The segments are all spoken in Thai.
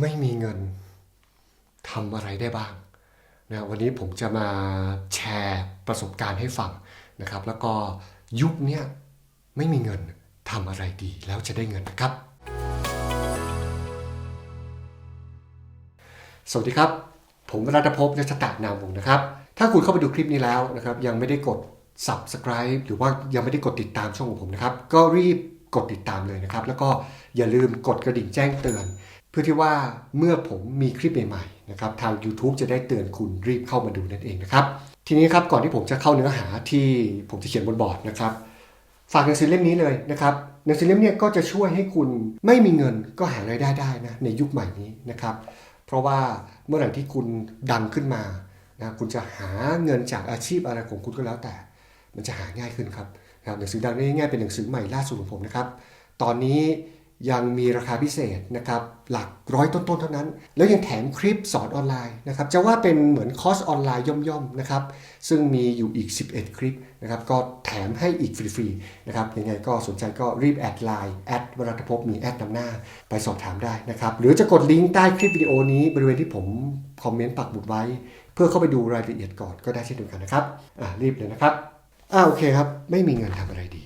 ไม่มีเงินทำอะไรได้บ้างนะวันนี้ผมจะมาแชร์ประสบการณ์ให้ฟังนะครับ แล้วก็ยุคนี้ไม่มีเงินทำอะไรดีแล้วจะได้เงินนะครับ สวัสดีครับ ผมรัตภพนัชตะนามวงศ์นะครับ ถ้าคุณเข้าไปดูคลิปนี้แล้วนะครับยังไม่ได้กด subscribe หรือว่ายังไม่ได้กดติดตามช่องของผมนะครับ ก็รีบกดติดตามเลยนะครับ แล้วก็อย่าลืมกดกระดิ่งแจ้งเตือน พื่อที่ว่าเมื่อผมมีคลิปใหม่ๆนะครับทาง YouTube จะได้เตือนคุณรีบเข้ามาดูนั่นเองนะครับ ทีนี้ครับก่อนที่ผมจะเข้าเนื้อหาที่ผมจะเขียนบนบอร์ดนะครับ ฝากหนังสือเล่มนี้เลยนะครับหนังสือเล่มนี้ก็จะช่วยให้คุณไม่มีเงินก็หารายได้ได้นะในยุคใหม่นี้นะครับ เพราะว่าเมื่อไหร่ที่คุณดังขึ้นมานะคุณจะหาเงินจากอาชีพอะไรของคุณก็แล้วแต่ มันจะหาง่ายขึ้นครับนะครับหนังสือดังได้ง่ายเป็นหนังสือใหม่ล่าสุดของผมนะครับ ตอนนี้ ยังมีราคาพิเศษนะครับหลักร้อยต้นๆเท่านั้น แล้วยังแถมคลิปสอนออนไลน์นะครับจะว่าเป็นเหมือนคอร์สออนไลน์ย่อมๆนะครับซึ่งมีอยู่อีก 11 คลิปนะครับก็แถมให้อีกฟรีๆนะครับยังไงก็สนใจก็รีบแอดไลน์แอดวรัตภพมีแอดนำหน้าไปสอบถามได้นะครับหรือจะกดลิงก์ใต้คลิปวิดีโอนี้บริเวณที่ผมคอมเมนต์ปักหมุดไว้ เพื่อเข้าไปดูรายละเอียดก่อนก็ได้เช่นเดียวกันนะครับอ่ารีบเลยนะครับอ่าโอเคครับไม่มีเงินทำอะไรดี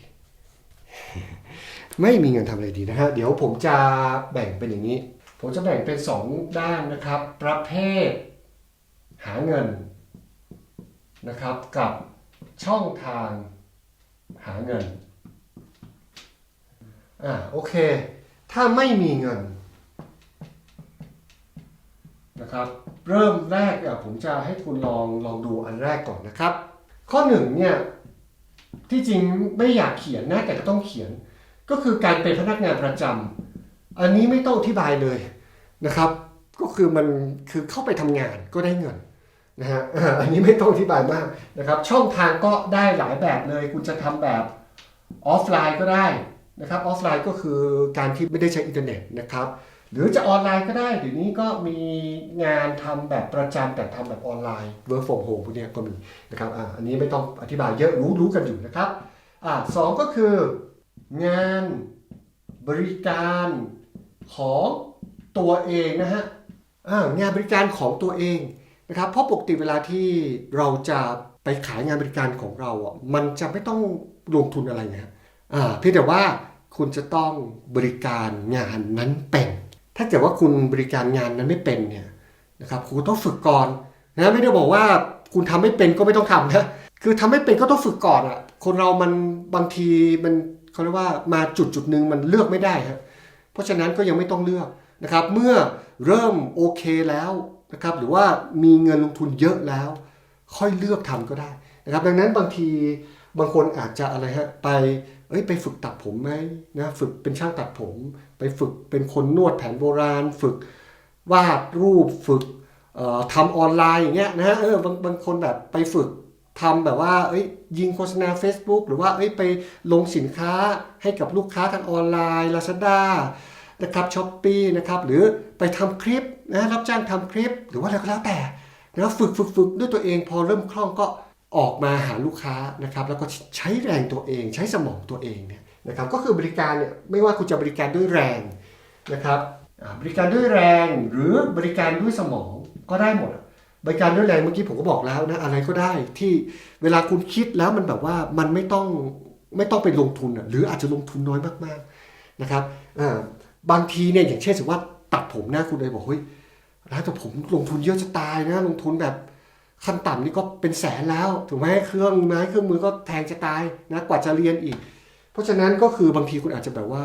ไม่มีเงินทำอะไรดีนะฮะ เดี๋ยวผมจะแบ่งเป็นอย่างนี้ ผมจะแบ่งเป็น 2 ด้านนะครับ ประเภท หาเงินนะครับ กับช่องทางหาเงิน อ่าโอเค ถ้าไม่มีเงินนะครับ เริ่มแรกอะผมจะให้คุณลองลองดูอันแรกก่อนนะครับ ข้อหนึ่งเนี่ยที่จริงไม่อยากเขียนนะแต่ก็ต้องเขียน ก็คือการเป็นพนักงานประจำอันนี้ไม่ต้องอธิบายเลยนะครับ ก็คือมันคือเข้าไปทำงานก็ได้เงินนะฮะอันนี้ไม่ต้องอธิบายมากนะครับ ช่องทางก็ได้หลายแบบเลย คุณจะทำแบบออฟไลน์ก็ได้นะครับออฟไลน์ก็คือการที่ไม่ได้ใช้อินเทอร์เน็ตนะครับ หรือจะออนไลน์ก็ได้เดี๋ยวนี้ก็มีงานทำแบบประจำแต่ทำแบบออนไลน์ work from home พวกเนี้ยก็มีนะครับอ่าอันนี้ไม่ต้องอธิบายเยอะรู้รู้กันอยู่นะครับอ่าสองก็คือ งานบริการของตัวเองนะฮะางานบริการของตัวเองนะครับเพราะปกติเวลาที่เราจะไปขายงานบริการของเราอะมันจะไม่ต้องลงทุนอะไรนะอ่าเพียงแต่ว่าคุณจะต้องบริการงานนั้นเป็น ถ้าเกิดว่าคุณบริการงานนั้นไม่เป็นเนี่ยนะครับคุณต้องฝึกก่อนนะไม่ได้บอกว่าคุณทำไม่เป็นก็ไม่ต้องทำนะคือทำไม่เป็นก็ต้องฝึกก่อนอะคนเรามันบางทีมัน เขาเรียกว่ามาจุดจุดหนึ่งมันเลือกไม่ได้ครับเพราะฉะนั้นก็ยังไม่ต้องเลือกนะครับ เมื่อเริ่มโอเคแล้วนะครับหรือว่ามีเงินลงทุนเยอะแล้ว ค่อยเลือกทำก็ได้นะครับ ดังนั้นบางทีบางคนอาจจะอะไรฮะไปเอ้ยไปฝึกตัดผมไหมนะฝึกเป็นช่างตัดผม ไปฝึกเป็นคนนวดแผนโบราณ ฝึกวาดรูปฝึกทำออนไลน์อย่างเงี้ยนะฮะเออบางบางคนแบบไปฝึก ทำแบบว่าเอ้ยยิงโฆษณา Facebook หรือว่าเอ้ยไปลงสินค้าให้กับลูกค้าทางออนไลน์ Lazada นะครับช้อปปีนะครับหรือไปทำคลิปนะรับจ้างทำคลิป หรือว่าอะไรก็แล้วแต่นะฝึกฝึกฝึกด้วยตัวเองพอเริ่มคล่องก็ออกมาหาลูกค้านะครับแล้วก็ใช้แรงตัวเอง ใช้สมองตัวเองเนี่ยนะครับก็คือบริการเนี่ยไม่ว่าคุณจะบริการด้วยแรงนะครับบริการด้วยแรงหรือบริการด้วยสมองก็ได้หมด บริการด้วยแรงเมื่อกี้ผมก็บอกแล้วนะอะไรก็ได้ที่เวลาคุณคิดแล้วมันแบบว่ามันไม่ต้องไม่ต้องไปลงทุนหรืออาจจะลงทุนน้อยมากๆนะครับบางทีเนี่ยอย่างเช่นสมมติว่าตัดผมนะคุณเลยบอกเฮ้ยร้านตัดผมลงทุนเยอะจะตายนะ ลงทุนแบบขั้นต่ำนี่ก็เป็นแสนแล้วถูกไหมเครื่องไม้เครื่องมือก็แพงจะตายนะกว่าจะเรียนอีก เพราะฉะนั้นก็คือบางทีคุณอาจจะแบบว่า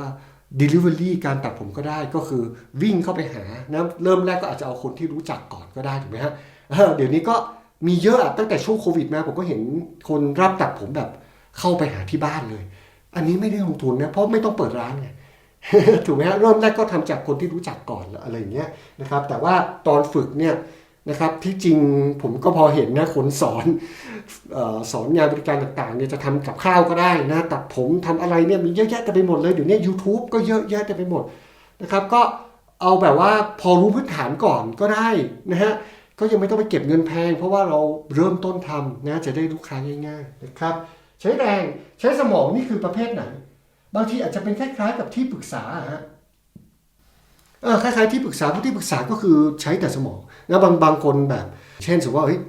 Delivery การตัดผมก็ได้ก็คือวิ่งเข้าไปหานะเริ่มแรกก็อาจจะเอาคนที่รู้จักก่อนก็ได้ถูกไหมฮะ เดี๋ยวนี้ก็มีเยอะตั้งแต่ช่วงโควิดมาผมก็เห็นคนรับตัดผมแบบเข้าไปหาที่บ้านเลย อันนี้ไม่ได้ลงทุนนะเพราะไม่ต้องเปิดร้านไงถูกไหมฮะเริ่มแรกก็ทำจากคนที่รู้จักก่อนอะไรอย่างเงี้ยนะครับ แต่ว่าตอนฝึกเนี่ยนะครับที่จริงผมก็พอเห็นนะคนสอนออสอนงานบริการต่างๆเนี่ยจะทำกับข้าวก็ได้นะตัดผมทำอะไรเนี่ยมีเยอะแยะเต็มไปหมดเลยเดี๋ยวนี้ YouTube ก็เยอะแยะเต็มไปหมดนะครับ ก็เอาแบบว่าพอรู้พื้นฐานก่อนก็ได้นะฮะ ก็ยังไม่ต้องไปเก็บเงินแพง เพราะว่าเราเริ่มต้นทำนะจะได้ลูกค้าง่ายๆนะครับใช้แรงใช้สมองนี่คือประเภทไหน บางทีอาจจะเป็นคล้ายๆกับที่ปรึกษาฮะคล้ายๆที่ปรึกษาผู้ที่ปรึกษาก็คือใช้แต่สมองนะบางบางคนแบบ เช่นสมมติว่าเฮ้ย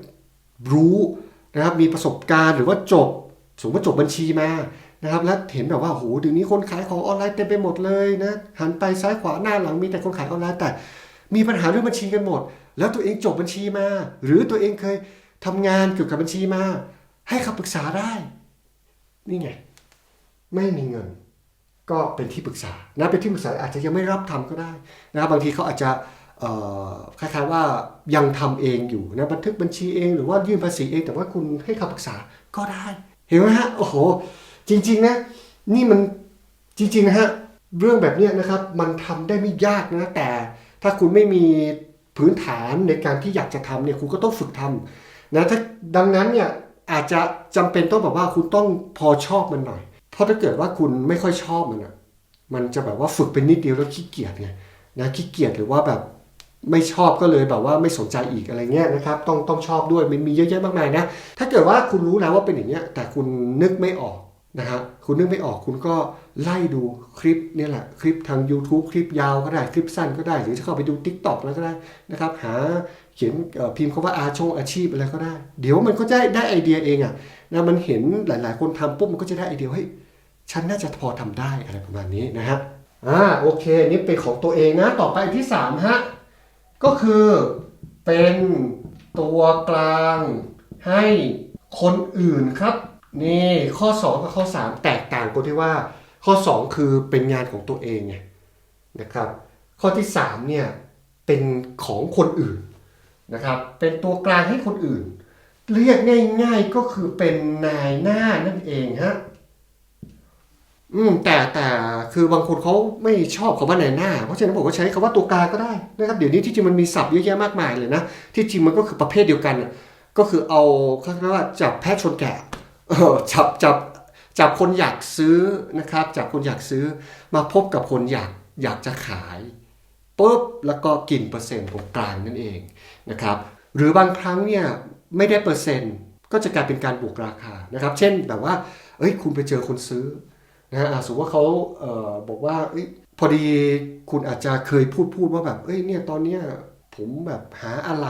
รู้นะครับมีประสบการณ์หรือว่าจบสมมติว่าจบบัญชีมานะครับแล้วเห็นแบบว่าโหเดี๋ยวนี้คนขายของออนไลน์เต็มไปหมดเลยนะหันไปซ้ายขวาหน้าหลังมีแต่คนขายออนไลน์แต่ มีปัญหาเรื่องบัญชีกันหมด แล้วตัวเองจบบัญชีมา หรือตัวเองเคยทำงานเกี่ยวกับบัญชีมา ให้คำปรึกษาได้ นี่ไง ไม่มีเงิน ก็เป็นที่ปรึกษานะเป็นที่ปรึกษาอาจจะยังไม่รับทำก็ได้นะครับบางทีเขาอาจจะเอ่อคล้ายๆว่ายังทำเองอยู่นะบันทึกบัญชีเอง หรือว่ายื่นภาษีเอง แต่ว่าคุณให้คำปรึกษาก็ได้ เห็นไหมฮะโอ้โห จริง ๆ นะ นี่มันจริง ๆ นะฮะเรื่องแบบนี้นะครับ มันทำได้ไม่ยากนะแต่ถ้าคุณไม่มี พื้นฐานในการที่อยากจะทำเนี่ยคุณก็ต้องฝึกทำนะถ้าดังนั้นเนี่ยอาจจะจำเป็นต้องแบบว่าคุณต้องพอชอบมันหน่อย เพราะถ้าเกิดว่าคุณไม่ค่อยชอบมันอะมันจะแบบว่าฝึกเป็นนิดเดียวแล้วขี้เกียจไงนะขี้เกียจหรือว่าแบบไม่ชอบก็เลยแบบว่าไม่สนใจอีกอะไรเงี้ยนะครับ ต้องต้องชอบด้วยมันมีเยอะแยะมากมายนะ ถ้าเกิดว่าคุณรู้แล้วว่าเป็นอย่างเงี้ยแต่คุณนึกไม่ออก นะฮะคุณนึกไม่ออกคุณก็ไล่ดูคลิปเนี่ยแหละคลิปทาง YouTube คลิปยาวก็ได้คลิปสั้นก็ได้ หรือจะเข้าไปดู Tik t o อกแล้วก็ได้นะครับ หาเขียนพิมพ์คำว่าอาชงอาชีพอะไรก็ได้ เดี๋ยวมันก็ได้ได้ไอเดียเองอะนะมันเห็นหลาย ๆ คนทำปุ๊บมันก็จะได้ไอเดียเฮ้ยฉันน่าจะพอทำได้อะไรประมาณนี้นะฮะอ่าโอเคนี่เป็นของตัวเองนะต่อไปที่3ฮะก็คือเป็นตัวกลางให้คนอื่นครับ นี่ข้อ 2 กับข้อ 3 แตกต่างกันที่ว่า ข้อ 2 คือเป็นงานของตัวเองไงนะครับ ข้อที่3เนี่ยเป็นของคนอื่นนะครับเป็นตัวกลางให้คนอื่น เรียกง่าย ๆก็คือเป็นนายหน้านั่นเองฮะอืมแต่แต่คือบางคนเขาไม่ชอบคำว่าในหน้า เพราะฉะนั้นผมก็ใช้คำว่าตัวกลางก็ได้นะครับเดี๋ยวนี้ที่จริงมันมีศัพท์เยอะแยะมากมายเลยนะที่จริงมันก็คือประเภทเดียวกัน ก็คือเอาเขาเรียกว่าจับแพะชนแกะ จับจับจับคนอยากซื้อนะครับจับคนอยากซื้อมาพบกับคนอยากอยากจะขายปุ๊บแล้วก็กินเปอร์เซ็นต์ตรงกลางนั่นเองนะครับหรือบางครั้งเนี่ยไม่ได้เปอร์เซ็นต์ก็จะกลายเป็นการบวกราคานะครับ เช่นแบบว่าเอ้ยคุณไปเจอคนซื้อนะฮะสมมติว่าเขาเอ่อบอกว่าเอ้ยพอดีคุณอาจจะเคยพูดพูดว่าแบบเอ้ยเนี่ยตอนเนี้ยผมแบบหาอะไร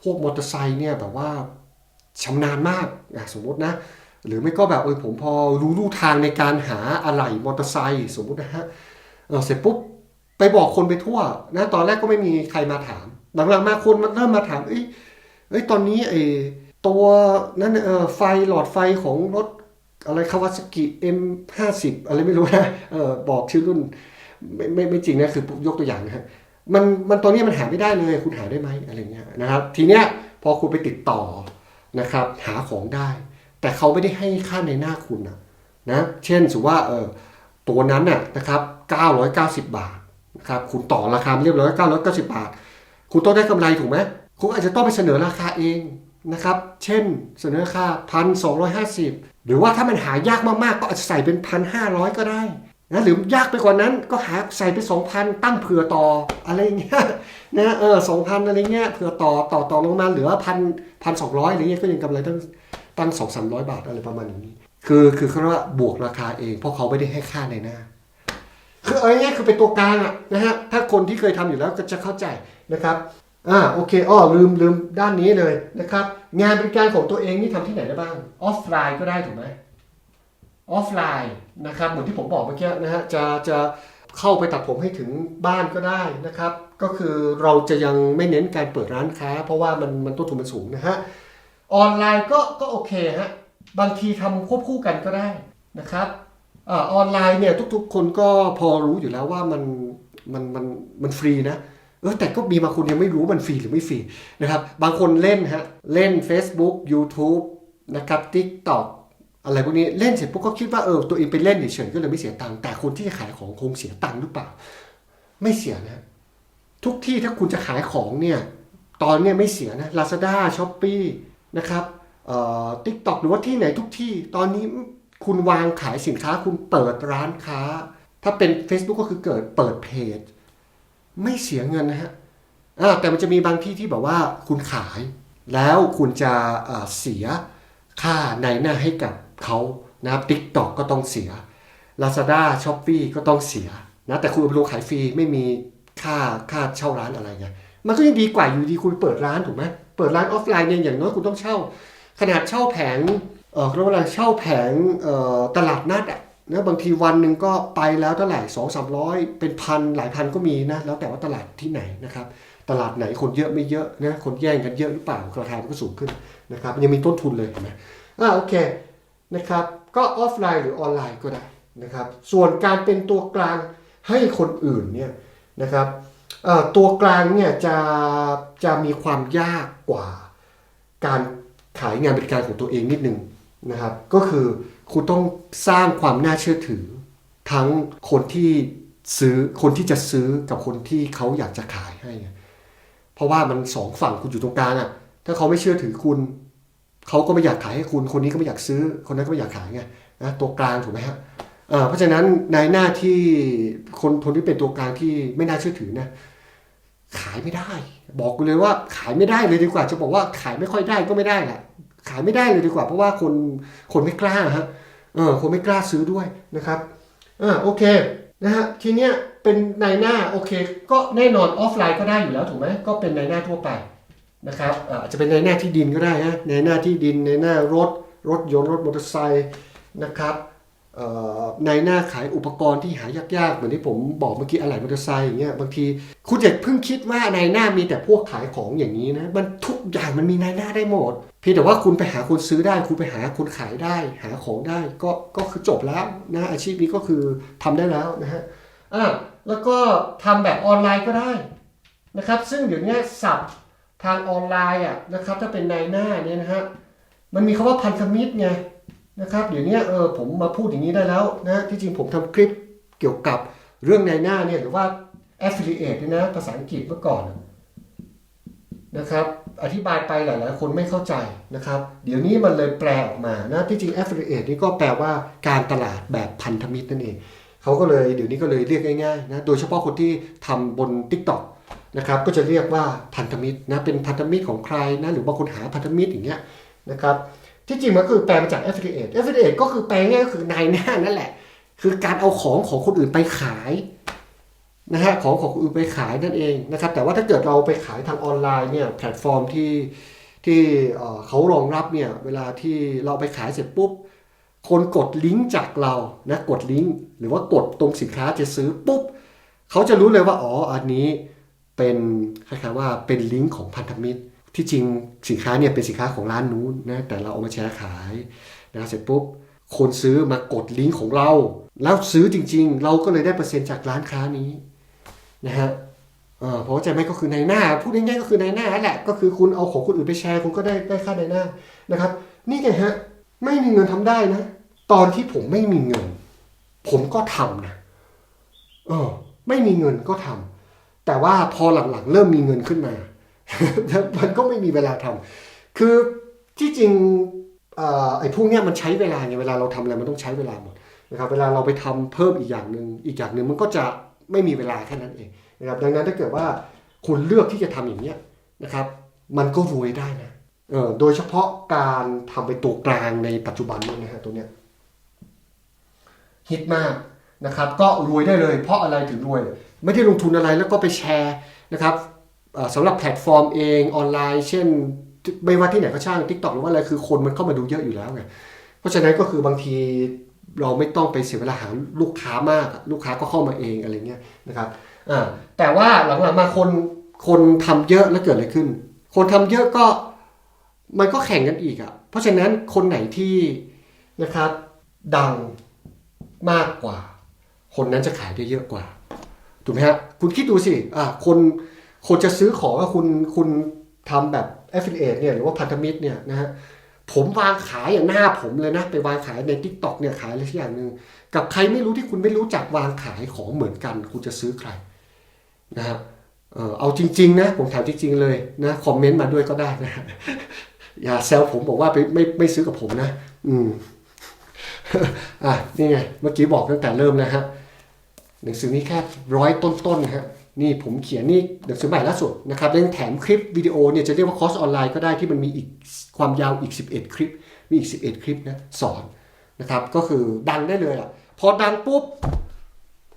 พวกมอเตอร์ไซค์เนี่ยแบบว่า ชำนาญมากอะสมมตินะหรือไม่ก็แบบเออผมพอรู้ลู่ทางในการหาอะไรมอเตอร์ไซค์สมมุตินะฮะเออเสร็จปุ๊บไปบอกคนไปทั่วนะตอนแรกก็ไม่มีใครมาถาม หลังๆมาคนมันเริ่มมาถามเอ้ยเอ้ยตอนนี้ไอ้ตัวนั้นเออไฟหลอดไฟของรถอะไรคาวาซากิ M50 อะไรไม่รู้นะเออบอกชื่อรุ่นไม่ไม่ไม่จริงนะคือยกตัวอย่างนะฮะมันมันตอนนี้มันหาไม่ได้เลย คุณหาได้ไหมอะไรเงี้ยนะครับ ทีเนี้ยพอคุณไปติดต่อ นะครับหาของได้ แต่เขาไม่ได้ให้ค่าในหน้าคุณนะนะเช่นสมมติว่าเออตัวนั้นน่ะนะครับ990 บาทนะครับคุณต่อราคาเรียบร้อย990 บาท คุณต้องได้กำไรถูกไหมคุณอาจจะต้องไปเสนอราคาเองนะครับเช่นเสนอราคาพันสองหรือว่าถ้ามันหายากมากๆ ก็อาจจะใส่เป็นพันห้าร้อยก็ได้ นะหรือยากไปกว่านั้นก็หาใส่ไปสองพันตั้งเผื่อต่ออะไรเงี้ยนะเออสองพันอะไรเงี้ยเผื่อต่อต่อต่อลงมาเหลือพันพันสองร้อยอะไรเงี้ยก็ยังกำไรตั้งตั้งสองสามร้อยบาทอะไรประมาณนี้ คือคือเขาเรียกว่าบวกราคาเองเพราะเขาไม่ได้ให้ค่าในหน้า คือเอาง่ายคือเป็นตัวกลางอะนะฮะถ้าคนที่เคยทำอยู่แล้วก็จะเข้าใจนะครับอ่าโอเคอ้อลืมลืมด้านนี้เลยนะครับงานบริการของตัวเองนี่ทำที่ไหนได้บ้างออฟไลน์ก็ได้ถูกไหม ออฟไลน์นะครับเหมือนที่ผมบอกเมื่อกี้นะฮะจะจะเข้าไปตัดผมให้ถึงบ้านก็ได้นะครับ ก็คือเราจะยังไม่เน้นการเปิดร้านค้า เพราะว่ามันมันต้นทุนมันสูงนะฮะออนไลน์ก็ก็โอเคฮะบางทีทำควบคู่กันก็ได้นะครับอออนไลน์เนี่ยทุกๆ คนก็พอรู้อยู่แล้วว่ามันมันมันมันฟรีนะเออแต่ก็มีบางคนยังไม่รู้มันฟรีหรือไม่ฟรีนะครับบางคนเล่นฮะเล่น Facebook YouTube นะครับ TikTok อะไรพวกนี้เล่นเสร็จปุ๊บก็คิดว่าเออตัวเองไปเล่นเฉยๆก็เลยไม่เสียตังค์แต่คนที่ขายของคงเสียตังค์หรือเปล่า ไม่เสียนะ ทุกที่ถ้าคุณจะขายของเนี่ยตอนเนี้ยไม่เสียนะ Lazada Shopee นะครับเอ่อ TikTok หรือว่าที่ไหนทุกที่ ตอนนี้คุณวางขายสินค้าคุณเปิดร้านค้า ถ้าเป็น Facebook ก็คือเกิดเปิดเพจ ไม่เสียเงินนะฮะอ่าแต่มันจะมีบางที่ที่แบบว่าคุณขาย แล้วคุณจะเเสีย ค่าในหน้าให้กับเขานะครับ TikTok ก็ต้องเสีย Lazada Shopee ก็ต้องเสียนะแต่คุณเอาไปลงขายฟรีไม่มีค่าค่าเช่าร้านอะไรไงมันก็ยังดีกว่าอยู่ดีคุณเปิดร้านถูกไหมเปิดร้านออฟไลน์เนี่ยอย่างน้อยคุณต้องเช่า ขนาดเช่าแผงเออเรียกว่าอะไรเช่าแผงเอ่อตลาดนัดอะนะบางทีวันหนึ่งก็ไปแล้วเท่าไหร่สองสามร้อยเป็นพันหลายพันก็มีนะแล้วแต่ว่าตลาดที่ไหนนะครับ ตลาดไหนคนเยอะไม่เยอะนะคนแย่งกันเยอะหรือเปล่าราคามันก็สูงขึ้นนะครับยังมีต้นทุนเลยเห็นไหมอ่าโอเคนะครับก็ออฟไลน์หรือออนไลน์ก็ได้นะครับส่วนการเป็นตัวกลางให้คนอื่นเนี่ยนะครับตัวกลางเนี่ยจะจะมีความยากกว่าการขายงานบริการของตัวเองนิดนึงนะครับก็คือคุณต้องสร้างความน่าเชื่อถือ ทั้งคนที่ซื้อคนที่จะซื้อกับคนที่เขาอยากจะขายให้ เพราะว่ามันสองฝั่งคุณอยู่ตรงกลางอะ่ะถ้าเขาไม่เชื่อถือคุณ เขาก็ไม่อยากขายให้คุณ คนนี้ก็ไม่อยากซื้อ คนนั้นก็ไม่อยากขายไงนะตัวกลางถูกไหมฮะเพราะฉะนั้นในหน้าที่คนคนที่เป็นตัวกลางที่ไม่น่าเชื่อถือนะขายไม่ได้ บอกเลยว่าขายไม่ได้เลยดีกว่า จะบอกว่าขายไม่ค่อยได้ก็ไม่ได้แหละขายไม่ได้เลยดีกว่า เพราะว่าคนคนไม่กล้าฮะเออคนไม่กล้าซื้อด้วยนะครับอ่าโอเคนะฮะทีเนี้ย เป็นในหน้าโอเค ก็แน่นอนออฟไลน์ก็ได้อยู่แล้วถูกไหมก็เป็นในหน้าทั่วไปนะครับอาจจะเป็นในหน้าที่ดินก็ได้นะในหน้าที่ดินในหน้ารถรถยนต์รถมอเตอร์ไซค์นะครับเอ่อในหน้าขายอุปกรณ์ที่หายากๆ เหมือนที่ผมบอกเมื่อกี้อะไหล่มอเตอร์ไซค์อย่างเงี้ยบางทีคุณอย่าเพิ่งคิดว่าในหน้ามีแต่พวกขายของอย่างนี้นะมันทุกอย่างมันมีในหน้าได้หมดเพียงแต่ว่าคุณไปหาคนซื้อได้ คุณไปหาคนขายได้ หาของได้ก็ก็คือจบแล้วนะอาชีพนี้ก็คือทำได้แล้วนะฮะ อะแล้วก็ทำแบบออนไลน์ก็ได้นะครับ ซึ่งเดี๋ยวนี้สับทางออนไลน์อะนะครับ ถ้าเป็นในหน้าเนี่ยนะฮะมันมีคำว่าพันธมิตรไงนะครับเดี๋ยวนี้เออผมมาพูดอย่างนี้ได้แล้วนะที่จริงผมทำคลิปเกี่ยวกับเรื่องในหน้าเนี่ยหรือว่า affiliate เนี่ยนะภาษาอังกฤษเมื่อก่อนนะครับอธิบายไปหลายๆ คนไม่เข้าใจนะครับ เดี๋ยวนี้มันเลยแปลออกมานะที่จริง affiliate นี่ก็แปลว่าการตลาดแบบพันธมิตรนั่นเอง เขาก็เลยเดี๋ยวนี้ก็เลยเรียกง่ายๆนะโดยเฉพาะคนที่ทำบน TikTok นะครับก็จะเรียกว่าพันธมิตรนะเป็นพันธมิตรของใครนะหรือว่าคนหาพันธมิตรอย่างเงี้ยนะครับที่จริงมันคือแปลมาจาก affiliate affiliate ก็คือแปลง่ายก็คือนายหน้านั่นแหละ คือการเอาของของคนอื่นไปขายนะฮะของของคนอื่นไปขายนั่นเองนะครับแต่ว่าถ้าเกิดเราไปขายทางออนไลน์เนี่ยแพลตฟอร์มที่ที่เขารองรับเนี่ยเวลาที่เราไปขายเสร็จปุ๊บ คนกดลิงก์จากเรานะกดลิงก์หรือว่ากดตรงสินค้าจะซื้อปุ๊บเขาจะรู้เลยว่าอ๋ออันนี้เป็นคล้ายๆว่าเป็นลิงก์ของพันธมิตร ที่จริงสินค้าเนี่ยเป็นสินค้าของร้านนู้นนะแต่เราเอามาแชร์ขายนะเสร็จปุ๊บคนซื้อมากดลิงก์ของเรา แล้วซื้อจริง ๆ เราก็เลยได้เปอร์เซ็นต์จากร้านค้านี้นะฮะเออพราะว่าใจไหมก็คือในหน้า พูดง่ายๆก็คือในหน้าแหละก็คือคุณเอาของคนอื่นไปแชร์คุณก็ได้ได้ค่าในหน้านะครับ นี่ไงฮะ ไม่มีเงินทำได้นะ ตอนที่ผมไม่มีเงิน ผมก็ทำนะเออ ไม่มีเงินก็ทำแต่ว่าพอหลังๆ เริ่มมีเงินขึ้นมา มันก็ไม่มีเวลาทำคือที่จริงออไอ้พวกเนี้ยมันใช้เวลาไงเวลาเราทำอะไรมันต้องใช้เวลาหมดนะครับเวลาเราไปทำเพิ่มอีกอย่างหนึ่งอีกอย่างหนึ่งมันก็จะไม่มีเวลาแค่นั้นเองนะครับดังนั้นถ้าเกิดว่าคุณเลือกที่จะทำอย่างเนี้ยนะครับ มันก็รวยได้นะ โดยเฉพาะการทำเป็นตัวกลางในปัจจุบันเนี่ยนะฮะตัวเนี้ยฮิตมากนะครับ ก็รวยได้เลย เพราะอะไรถึงรวย ไม่ได้ลงทุนอะไรแล้วก็ไปแชร์นะครับสำหรับแพลตฟอร์มเองออนไลน์ เช่นไม่ว่าที่ไหนก็ช่าง TikTok หรือว่าอะไรคือคนมันเข้ามาดูเยอะอยู่แล้วไงเพราะฉะนั้นก็คือบางทีเราไม่ต้องไปเสียเวลาหาลูกค้ามาก ลูกค้าก็เข้ามาเองอะไรเงี้ยนะครับแต่ว่าหลังๆมาคนคนทำเยอะแล้วเกิดอะไรขึ้น คนทำเยอะก็ มันก็แข่งกันอีกอะ่ะ เพราะฉะนั้นคนไหนที่นะครับดังมากกว่า คนนั้นจะขายได้เยอะกว่า ถูกไหมฮะ คุณคิดดูสิอ่าคนคนจะซื้อของก็คุณคุณทำแบบ affiliate เนี่ยหรือว่าพันธมิตรเนี่ยนะฮะผมวางขายอย่างหน้าผมเลยนะ ไปวางขายใน t ิ k t o k เนี่ยขายอะไรสักอย่างหนึ่งกับใครไม่รู้ที่คุณไม่รู้จักวางขายของเหมือนกัน คุณจะซื้อใครนะฮะเออเอาจริง ๆ นะ ผมถามจริง ๆ เลยนะคอมเมนต์มาด้วยก็ได้นะ อย่าแซวผมบอกว่าไปไม่ไม่ซื้อกับผมนะ อืมอะนี่ไง เมื่อกี้บอกตั้งแต่เริ่มแล้วฮะหนังสือนี้แค่ร้อยต้นๆนะฮะนี่ผมเขียนนี่หนังสือใหม่ล่าสุดนะครับแล้วยังแถมคลิปวิดีโอเนี่ยจะเรียกว่าคอร์สออนไลน์ก็ได้ที่มันมีอีกความยาวอีก 11 คลิป มีอีก 11 คลิปนะสอนนะครับก็คือดังได้เลยอะพอดังปุ๊บ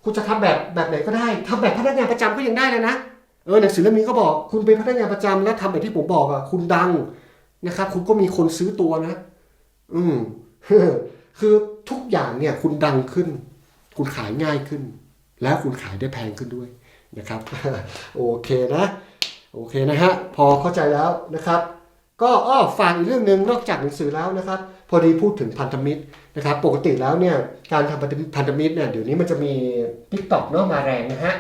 คุณจะทำแบบแบบไหนก็ได้ทำแบบพนักงานประจำก็ยังได้เลยนะเออหนังสือเล่มนี้ก็บอกคุณเป็นพนักงานประจำแล้วทำแบบที่ผมบอกอะคุณดัง นะครับ คุณก็มีคนซื้อตัวนะ อืมคือทุกอย่างเนี่ยคุณดังขึ้น คุณขายง่ายขึ้น และคุณขายได้แพงขึ้นด้วยนะครับ โอเคนะ โอเคนะฮะพอเข้าใจแล้วนะครับ ก็อ้อฝากอีกเรื่องหนึ่งนอกจากหนังสือแล้วนะครับ พอดีพูดถึงพันธมิตรนะครับ ปกติแล้วเนี่ยการทำพันธมิตรเนี่ยเดี๋ยวนี้มันจะมี t ิ k t o k เนาะมาแรงนะฮะ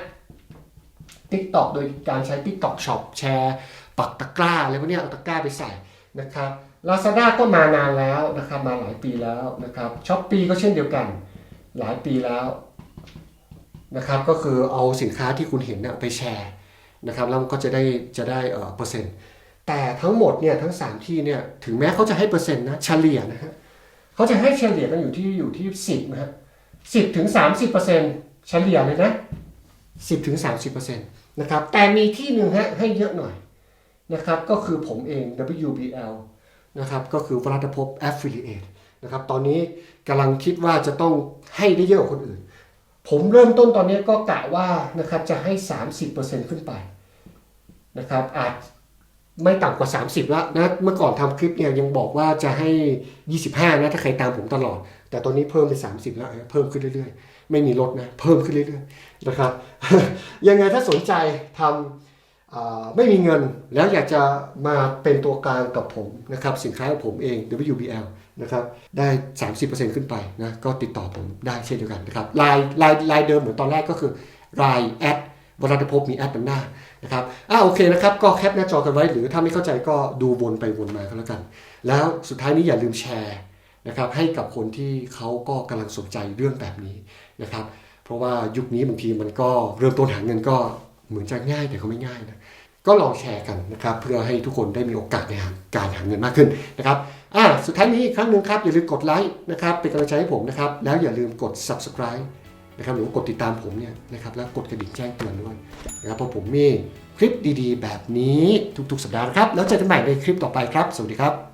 t ิ k t o k โดยการใช้ t ิ k t o k Shop แชร์ปักตะกร้าอะไรพวกนี้เอาตะกร้าไปใส่ นะครับ Lazada ก็มานานแล้วนะครับมาหลายปีแล้วนะครับช้อปปีก็เช่นเดียวกันหลายปีแล้วนะครับก็คือเอาสินค้าที่คุณเห็นเนี่ยไปแชร์นะครับแล้วก็จะได้จะได้เออเปอร์เซ็นต์แต่ทั้งหมดเนี่ยทั้ง 3 ที่เนี่ยถึงแม้เขาจะให้เปอร์เซ็นต์นะเฉลี่ยนะฮะเขาจะให้เฉลี่ยกันอยู่ที่อยู่ที่10นะฮะ10ถึง30เปอร์เซ็นต์เฉลี่ยเลยนะ10ถึง30เปอร์เซ็นต์นะครับแต่มีที่หนึ่งฮะให้เยอะหน่อย นะครับก็คือผมเอง WBL นะครับก็คือวรัตภพ Affiliate นะครับตอนนี้กำลังคิดว่าจะต้องให้ได้เยอะกว่าคนอื่น ผมเริ่มต้นตอนนี้ก็กะว่านะครับจะให้ 30%ขึ้นไปนะครับอาจไม่ต่ำกว่า 30ล้วนะเมื่อก่อนทำคลิปเนี่ยยังบอกว่าจะให้ 25 นะ ถ้าใครตามผมตลอด แต่ตอนนี้เพิ่มเป็น 30 แล้วเพิ่มขึ้นเรื่อยๆ ไม่มีลดนะ เพิ่มขึ้นเรื่อยๆ นะครับ ยังไงถ้าสนใจทำ ไม่มีเงินแล้วอยากจะมาเป็นตัวกลางกับผมนะครับสินค้าของผมเอง WBL นะครับได้ 30%ขึ้นไปนะก็ติดต่อผมได้เช่นเดียวกันนะครับลายลายลายเดิมเหมือนตอนแรกก็คือลายแอดวรัตภพมีแอดนำหน้านะครับอ่าโอเคนะครับก็แคปหน้าจอกันไว้ หรือถ้าไม่เข้าใจก็ดูวนไปวนมาก็แล้วกัน แล้วสุดท้ายนี้อย่าลืมแชร์นะครับให้กับคนที่เขาก็กำลังสนใจเรื่องแบบนี้นะครับเพราะว่ายุคนี้บางทีมันก็เริ่มต้นหาเงินก็ เหมือนจะง่ายแต่ก็ไม่ง่ายนะก็ลองแชร์กันนะครับเพื่อให้ทุกคนได้มีโอกาสในการหาเงินมากขึ้นนะครับอ่าสุดท้ายนี้อีกครั้งหนึ่งครับอย่าลืมกดไลค์นะครับเป็นกำลังใจให้ผมนะครับแล้วอย่าลืมกด subscribe นะครับหรือกดติดตามผมเนี่ยนะครับแล้วกดกระดิ่งแจ้งเตือนด้วยนะครับเพราะผมมีคลิปดีๆ แบบนี้ทุกๆ สัปดาห์นะครับแล้วเจอกันใหม่ในคลิปต่อไปครับ สวัสดีครับ